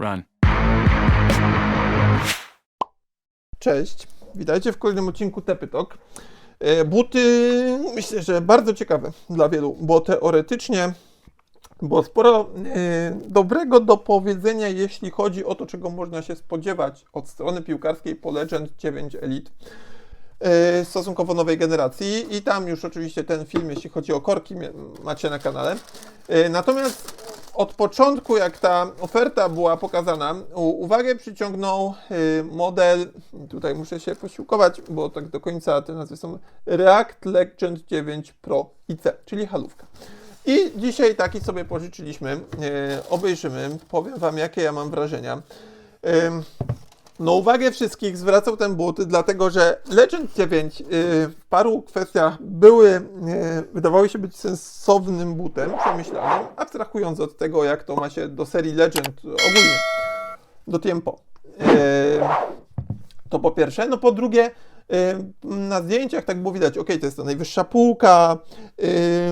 Run. Cześć, witajcie w kolejnym odcinku Tepytok. E, Buty myślę, że bardzo ciekawe dla wielu, bo teoretycznie było sporo e, dobrego do powiedzenia, jeśli chodzi o to, czego można się spodziewać od strony piłkarskiej po Legend 9 Elite e, stosunkowo nowej generacji i tam już oczywiście ten film, jeśli chodzi o korki, macie na kanale. Natomiast od początku, jak ta oferta była pokazana, uwagę przyciągnął y, model, tutaj muszę się posiłkować, bo tak do końca te nazwy są React Legend 9 Pro IC, czyli halówka. I dzisiaj taki sobie pożyczyliśmy, y, obejrzymy, powiem Wam jakie ja mam wrażenia. No uwagę wszystkich zwracał ten but, dlatego że Legend 9 y, w paru kwestiach były, y, wydawały się być sensownym butem, przemyślanym, abstrahując od tego, jak to ma się do serii Legend ogólnie, do tempo. Y, to po pierwsze. No po drugie, na zdjęciach tak było widać, ok, to jest to najwyższa półka,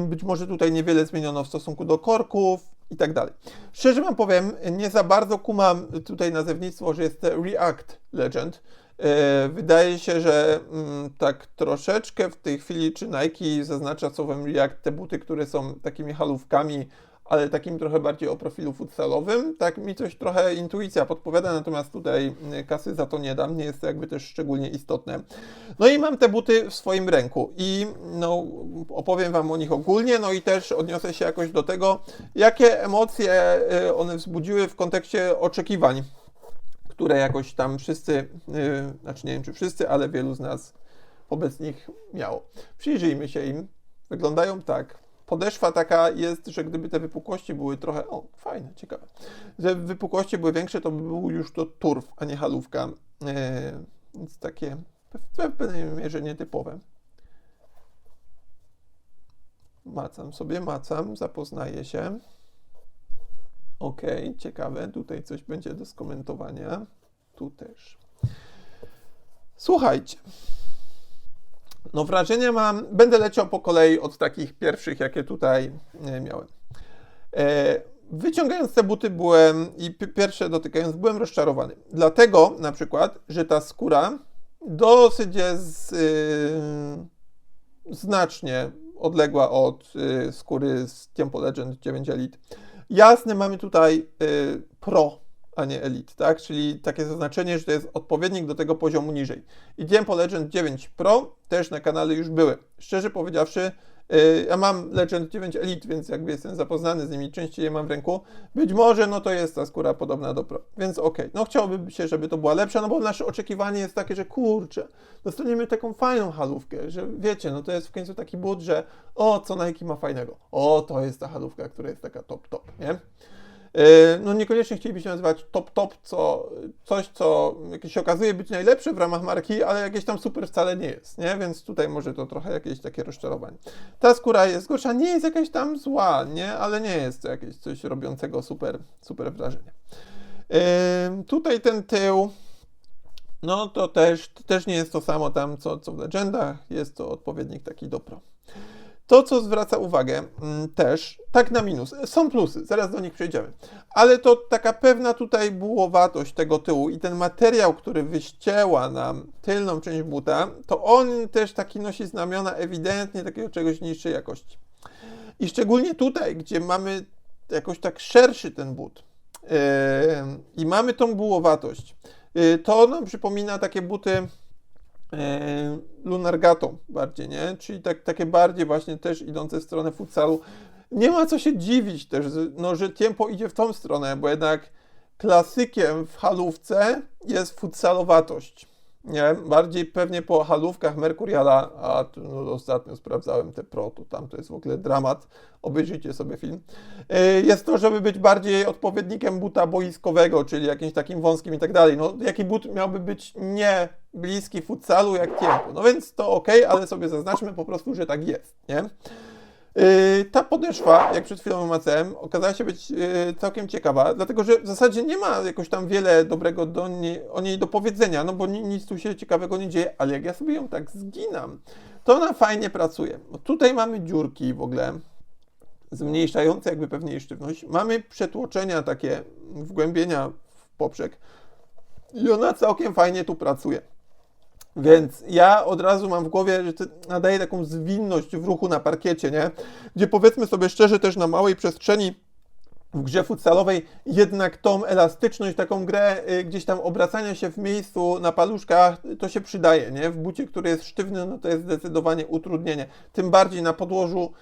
być może tutaj niewiele zmieniono w stosunku do korków i tak dalej. Szczerze wam powiem, nie za bardzo kumam tutaj nazewnictwo, że jest React Legend. Y, Wydaje się, że mm, tak troszeczkę w tej chwili, czy Nike zaznacza słowem React te buty, które są takimi halówkami, ale takim trochę bardziej o profilu futsalowym. Tak mi coś trochę intuicja podpowiada, natomiast tutaj y, kasy za to nie dam, nie jest to jakby też szczególnie istotne. No i mam te buty w swoim ręku i no, opowiem Wam o nich ogólnie, no i też odniosę się jakoś do tego, jakie emocje y, one wzbudziły w kontekście oczekiwań, które jakoś tam wszyscy, y, znaczy nie wiem czy wszyscy, ale wielu z nas wobec nich miało. Przyjrzyjmy się im. Wyglądają tak. Podeszwa taka jest, że gdyby te wypukłości były trochę, o fajne, ciekawe, że wypukłości były większe, to by był już to turf, a nie halówka. E, więc takie w pewnej mierze nietypowe. Macam sobie, macam, zapoznaję się. Ok, ciekawe, tutaj coś będzie do skomentowania. Tu też. Słuchajcie. No wrażenie mam, będę leciał po kolei od takich pierwszych, jakie tutaj e, miałem. E, wyciągając te buty byłem i pi- pierwsze dotykając, byłem rozczarowany. Dlatego na przykład, że ta skóra dosyć jest y, znacznie odległa od y, skóry z Tempo Legend 9 Elite. Jasne, mamy tutaj y, Pro, a nie Elite, tak? Czyli takie zaznaczenie, że to jest odpowiednik do tego poziomu niżej. I Tempo Legend 9 Pro też na kanale już były. Szczerze powiedziawszy, y, ja mam Legend 9 Elite, więc jakby jestem zapoznany z nimi, częściej je mam w ręku. Być może, no to jest ta skóra podobna do Pro, więc okej. No chciałoby się, żeby to była lepsza, no bo nasze oczekiwanie jest takie, że kurczę, dostaniemy taką fajną halówkę, że wiecie, no to jest w końcu taki but, że o, co Nike ma fajnego, o, to jest ta halówka, która jest taka top, top, nie? Yy, No niekoniecznie chcielibyśmy nazywać top top, co, coś, co się okazuje być najlepsze w ramach marki, ale jakieś tam super wcale nie jest, nie? Więc tutaj może to trochę jakieś takie rozczarowanie. Ta skóra jest gorsza, nie jest jakaś tam zła, nie? Ale nie jest to jakieś coś robiącego super, super wrażenie. Yy, Tutaj ten tył, no to też, też nie jest to samo tam, co, co w Legendach, jest to odpowiednik taki do Pro. To, co zwraca uwagę mm, też, tak na minus, są plusy, zaraz do nich przejdziemy, ale to taka pewna tutaj bułowatość tego tyłu i ten materiał, który wyścięła nam tylną część buta, to on też taki nosi znamiona ewidentnie takiego czegoś niższej jakości. I szczególnie tutaj, gdzie mamy jakoś tak szerszy ten but yy, i mamy tą bułowatość, yy, to nam przypomina takie buty e, Lunargato bardziej, nie? Czyli tak, takie bardziej właśnie też idące w stronę futsalu. Nie ma co się dziwić też, no, że tempo idzie w tą stronę, bo jednak klasykiem w halówce jest futsalowatość. Nie? Bardziej pewnie po halówkach Mercuriala, a no, ostatnio sprawdzałem te Pro, to tam to jest w ogóle dramat. Obejrzyjcie sobie film. E, Jest to, żeby być bardziej odpowiednikiem buta boiskowego, czyli jakimś takim wąskim i tak dalej. No, jaki but miałby być nie bliski futsalu jak tempo? No więc to ok, ale sobie zaznaczmy po prostu, że tak jest, nie? Yy, Ta podeszwa, jak przed chwilą macałem, okazała się być yy, całkiem ciekawa, dlatego że w zasadzie nie ma jakoś tam wiele dobrego do niej, o niej do powiedzenia, no bo ni- nic tu się ciekawego nie dzieje, ale jak ja sobie ją tak zginam, to ona fajnie pracuje. Bo tutaj mamy dziurki w ogóle, zmniejszające jakby pewnie jej sztywność. Mamy przetłoczenia takie, wgłębienia poprzek. I ona całkiem fajnie tu pracuje. Więc ja od razu mam w głowie, że to nadaje taką zwinność w ruchu na parkiecie, nie? Gdzie powiedzmy sobie szczerze, też na małej przestrzeni w grze futsalowej jednak tą elastyczność, taką grę y, gdzieś tam obracania się w miejscu na paluszkach, to się przydaje, nie? W bucie, który jest sztywny, no to jest zdecydowanie utrudnienie. Tym bardziej na podłożu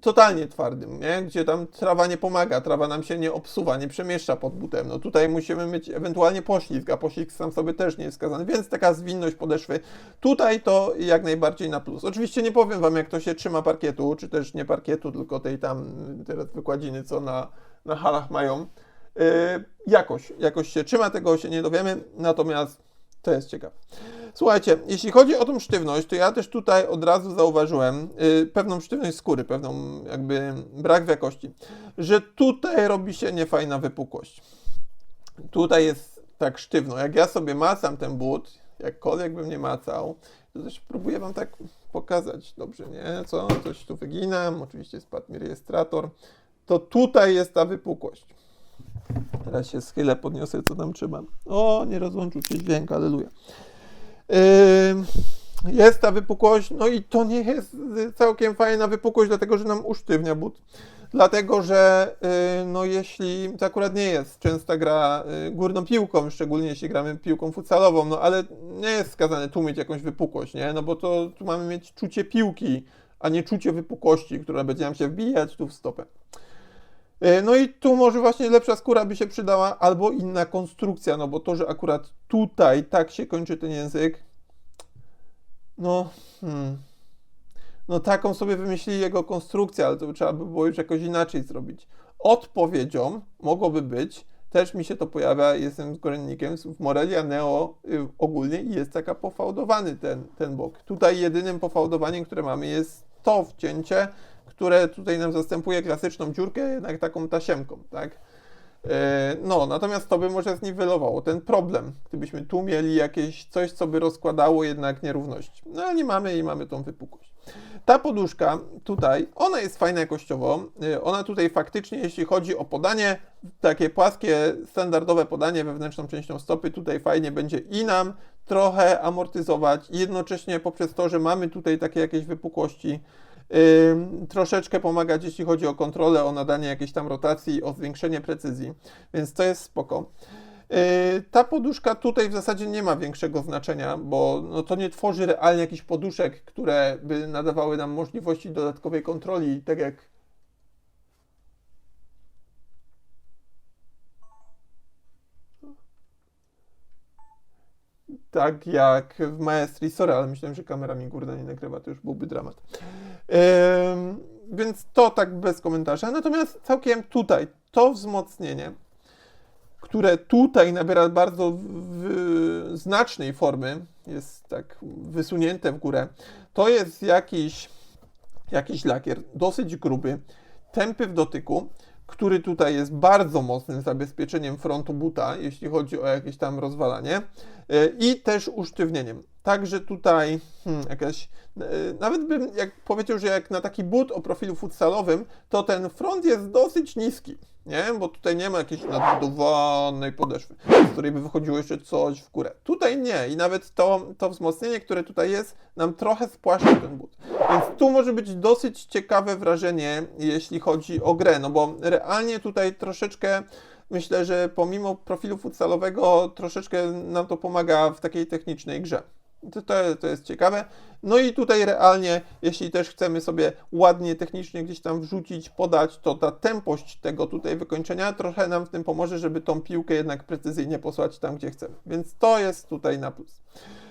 totalnie twardym, nie? Gdzie tam trawa nie pomaga, trawa nam się nie obsuwa, nie przemieszcza pod butem. No tutaj musimy mieć ewentualnie poślizg, a poślizg sam sobie też nie jest wskazany, więc taka zwinność podeszwy tutaj to jak najbardziej na plus. Oczywiście nie powiem Wam, jak to się trzyma parkietu, czy też nie parkietu, tylko tej tam teraz wykładziny, co na, na halach mają. Yy, jakoś, jakoś się trzyma, tego się nie dowiemy, natomiast to jest ciekawe. Słuchajcie, jeśli chodzi o tą sztywność, to ja też tutaj od razu zauważyłem yy, pewną sztywność skóry, pewną jakby brak jakości, że tutaj robi się niefajna wypukłość. Tutaj jest tak sztywno. Jak ja sobie macam ten but, jakkolwiek bym nie macał, to też próbuję Wam tak pokazać. Dobrze, nie? Co? Coś tu wyginam. Oczywiście spadł mi rejestrator. To tutaj jest ta wypukłość. Teraz się schylę, podniosę co tam trzeba. O, nie rozłączył się dźwięk, aleluja. Jest ta wypukłość, no i to nie jest całkiem fajna wypukłość, dlatego że nam usztywnia but. Dlatego, że yy, no jeśli to akurat nie jest częsta gra yy, górną piłką, szczególnie jeśli gramy piłką futsalową, no ale nie jest skazane tu mieć jakąś wypukłość, nie? No bo to tu mamy mieć czucie piłki, a nie czucie wypukłości, która będzie nam się wbijać tu w stopę. Yy, No i tu może właśnie lepsza skóra by się przydała, albo inna konstrukcja, no bo to, że akurat tutaj tak się kończy ten język, no, hmm, no taką sobie wymyślili jego konstrukcję, ale to trzeba by było już jakoś inaczej zrobić. Odpowiedzią mogłoby być, też mi się to pojawia, jestem zwolennikiem, w Morelia Neo y, ogólnie jest taka pofałdowany ten, ten bok. Tutaj jedynym pofałdowaniem, które mamy jest to wcięcie, które tutaj nam zastępuje klasyczną dziurkę, jednak taką tasiemką, tak? E, No, natomiast to by może zniwelowało ten problem, gdybyśmy tu mieli jakieś coś, co by rozkładało jednak nierówności. No ale nie mamy i mamy tą wypukłość. Ta poduszka tutaj, ona jest fajna jakościowo. E, Ona tutaj faktycznie, jeśli chodzi o podanie, takie płaskie, standardowe podanie wewnętrzną częścią stopy, tutaj fajnie będzie i nam trochę amortyzować, i jednocześnie poprzez to, że mamy tutaj takie jakieś wypukłości, troszeczkę pomagać, jeśli chodzi o kontrolę, o nadanie jakiejś tam rotacji, o zwiększenie precyzji, więc to jest spoko. Yy, ta poduszka tutaj w zasadzie nie ma większego znaczenia, bo no to nie tworzy realnie jakichś poduszek, które by nadawały nam możliwości dodatkowej kontroli, tak jak tak jak w Maestri. Sorry, ale myślałem, że kamera mi górna nie nagrywa, to już byłby dramat. Ym, więc to tak bez komentarza. Natomiast całkiem tutaj to wzmocnienie, które tutaj nabiera bardzo w, w, znacznej formy, jest tak wysunięte w górę, to jest jakiś, jakiś lakier, dosyć gruby, tępy w dotyku, który tutaj jest bardzo mocnym zabezpieczeniem frontu buta, jeśli chodzi o jakieś tam rozwalanie yy, i też usztywnieniem. Także tutaj hmm, jakaś, yy, nawet bym jak powiedział, że jak na taki but o profilu futsalowym, to ten front jest dosyć niski, nie? Bo tutaj nie ma jakiejś nadbudowanej podeszwy, z której by wychodziło jeszcze coś w górę. Tutaj nie i nawet to, to wzmocnienie, które tutaj jest, nam trochę spłaszcza ten but. Więc tu może być dosyć ciekawe wrażenie, jeśli chodzi o grę, no bo realnie tutaj troszeczkę myślę, że pomimo profilu futsalowego troszeczkę nam to pomaga w takiej technicznej grze. To, to, to jest ciekawe. No i tutaj realnie, jeśli też chcemy sobie ładnie, technicznie gdzieś tam wrzucić, podać, to ta tempość tego tutaj wykończenia trochę nam w tym pomoże, żeby tą piłkę jednak precyzyjnie posłać tam, gdzie chcemy. Więc to jest tutaj na plus.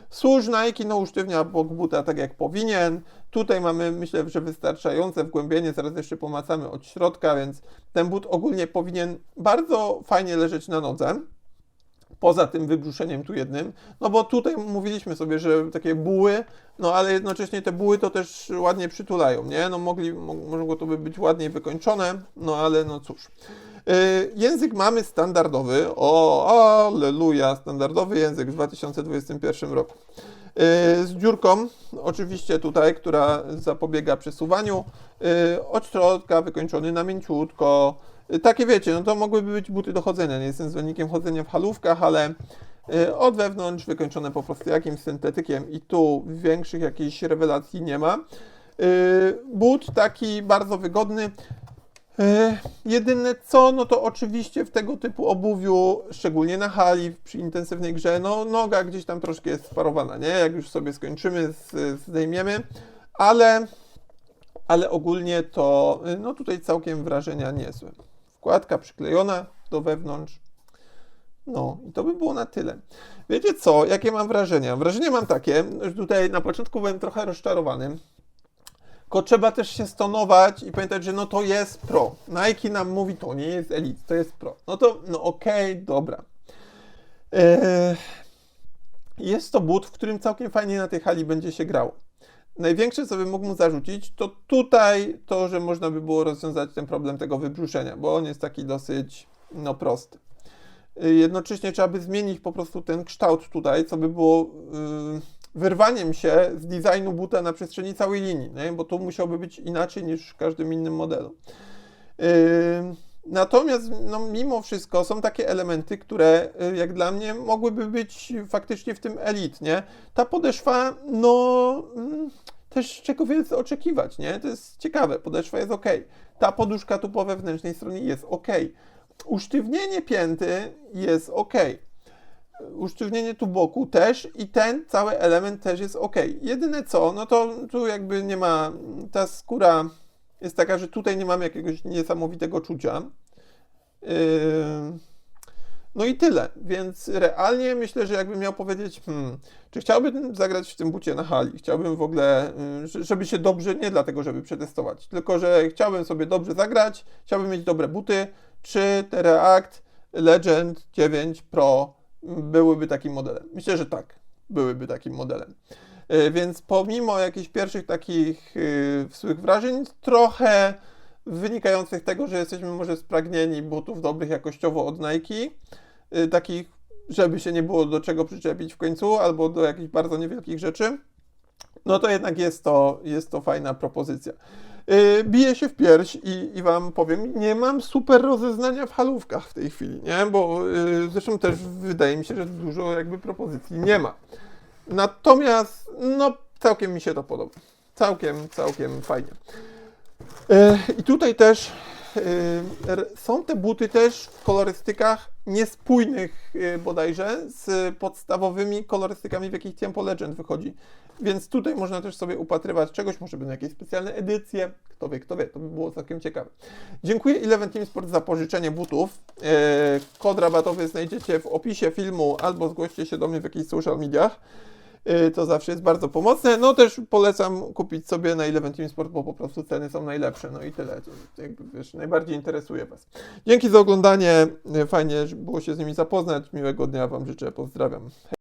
Służ Nike, no usztywnia bok buta tak jak powinien. Tutaj mamy, myślę, że wystarczające wgłębienie, zaraz jeszcze pomacamy od środka, więc ten but ogólnie powinien bardzo fajnie leżeć na nodze poza tym wybruszeniem tu jednym, no bo tutaj mówiliśmy sobie, że takie buły, no ale jednocześnie te buły to też ładnie przytulają, nie? No mogli, mo- mogło to by być ładniej wykończone, no ale no cóż. Yy, język mamy standardowy, o, aleluja, standardowy język w 2021 roku. Yy, z dziurką, oczywiście tutaj, która zapobiega przesuwaniu, yy, od środka wykończony na mięciutko, Y, Takie wiecie, no to mogłyby być buty do chodzenia. Nie jestem zwolennikiem chodzenia w halówkach, ale y, od wewnątrz wykończone po prostu jakimś syntetykiem i tu większych jakichś rewelacji nie ma. Y, But taki bardzo wygodny. Jedyne co, no to oczywiście w tego typu obuwiu, szczególnie na hali, przy intensywnej grze, no noga gdzieś tam troszkę jest sparowana, nie? Jak już sobie skończymy, zdejmiemy, ale, ale ogólnie to, y, no tutaj całkiem wrażenia niezłe. Wkładka przyklejona do wewnątrz. No i to by było na tyle. Wiecie co, jakie mam wrażenia? Wrażenie mam takie, że tutaj na początku byłem trochę rozczarowany, tylko trzeba też się stonować i pamiętać, że no to jest pro. Nike nam mówi, to nie jest Elite, to jest pro. No to, no okej, dobra. Eee, jest to but, w którym całkiem fajnie na tej hali będzie się grało. Największe, co bym mógł mu zarzucić, to tutaj to, że można by było rozwiązać ten problem tego wybrzuszenia, bo on jest taki dosyć, no, prosty. Y, Jednocześnie trzeba by zmienić po prostu ten kształt tutaj, co by było yy, wyrwaniem się z designu buta na przestrzeni całej linii, nie? bo tu musiałby być inaczej niż w każdym innym modelu. Yy, natomiast no, mimo wszystko są takie elementy, które y, jak dla mnie mogłyby być faktycznie w tym elit, nie? Ta podeszwa, no mm, też czego wielce oczekiwać, nie? To jest ciekawe, podeszwa jest ok. Ta poduszka tu po wewnętrznej stronie jest ok. Usztywnienie pięty jest ok. Usztywnienie tu boku też i ten cały element też jest ok. Jedyne co, no to tu jakby nie ma, ta skóra jest taka, że tutaj nie mamy jakiegoś niesamowitego czucia. Yy, no i tyle, więc realnie myślę, że jakbym miał powiedzieć, hmm, czy chciałbym zagrać w tym bucie na hali, chciałbym w ogóle, y, że- żeby się dobrze, nie dlatego, żeby przetestować, tylko że chciałbym sobie dobrze zagrać, chciałbym mieć dobre buty, czy te React Legend 9 Pro byłyby takim modelem? Myślę, że tak, byłyby takim modelem. Y, Więc pomimo jakichś pierwszych takich złych wrażeń, trochę wynikających z tego, że jesteśmy może spragnieni butów dobrych jakościowo od Nike, y, takich, żeby się nie było do czego przyczepić w końcu, albo do jakichś bardzo niewielkich rzeczy, no to jednak jest to, jest to fajna propozycja. Biję się w pierś i, i Wam powiem, nie mam super rozeznania w halówkach w tej chwili, nie? Bo zresztą też wydaje mi się, że dużo jakby propozycji nie ma. Natomiast, no, całkiem mi się to podoba. Całkiem, całkiem fajnie. E, I tutaj też e, są te buty też w kolorystykach niespójnych e, bodajże z podstawowymi kolorystykami, w jakich Tempo Legend wychodzi. Więc tutaj można też sobie upatrywać czegoś, może będą jakieś specjalne edycje, kto wie, kto wie, to by było całkiem ciekawe. Dziękuję Eleven Team Sport za pożyczenie butów. Kod rabatowy znajdziecie w opisie filmu albo zgłoście się do mnie w jakichś social mediach. Y, To zawsze jest bardzo pomocne. No też polecam kupić sobie na Eleven Team Sport, bo po prostu ceny są najlepsze. No i tyle. To Jakby, wiesz, najbardziej interesuje Was. Dzięki za oglądanie. Y, Fajnie było się z nimi zapoznać. Miłego dnia Wam życzę. Pozdrawiam.